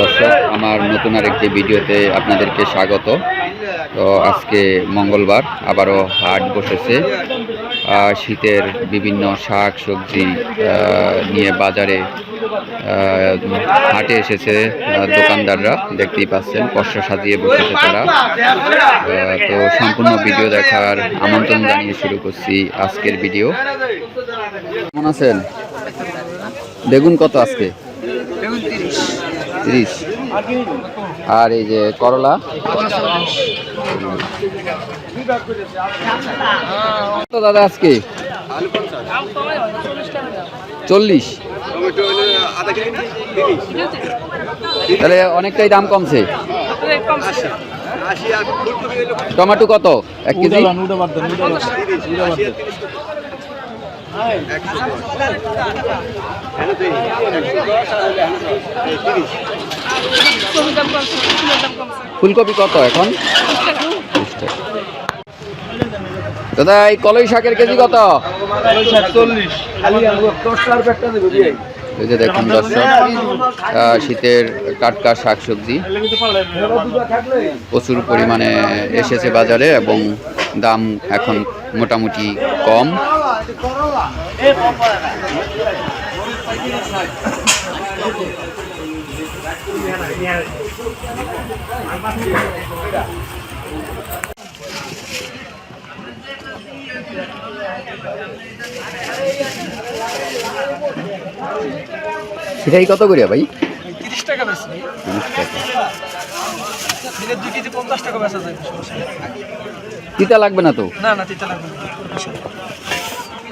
দর্শক, আমার নতুন আরেকটি ভিডিওতে আপনাদেরকে স্বাগত। তো আজকে মঙ্গলবার, আবারও হাট বসেছে। শীতের বিভিন্ন শাক সবজি নিয়ে বাজারে হাটে এসেছে দোকানদাররা, দেখতেই পাচ্ছেন পশা সাজিয়ে বসেছে তারা। তো সম্পূর্ণ ভিডিও দেখার আমন্ত্রণ জানিয়ে শুরু করছি আজকের ভিডিও। কেমন আছেন? বেগুন কত আজকে? তিরিশ। আর এই যে করলা। দাদা আজকে? চল্লিশ। তাহলে অনেকটাই দাম কমছে। টমেটো কত? এক কেজি? ফুলকপি কত এখন? দাদা, এই কলই শাকের কেজি কত? এই যে দেখুন দর্শক শীতের টাটকা শাকসবজি প্রচুর পরিমাণে এসেছে বাজারে এবং দাম এখন মোটামুটি কম। সেটাই কত করে ভাই? তিরিশ টাকা বেশি তিরিশ টাকা। দুই কেজি পঞ্চাশ টাকা বেচা যায় তিতা লাগবে না তো? না না তিতা লাগবে না।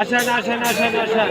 আসেন আসেন আসেন আসেন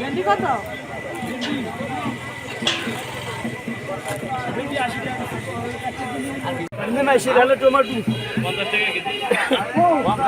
ভেন্ডি কত ভেন্ডি আশি টাকা পঞ্চাশ টাকা কেজি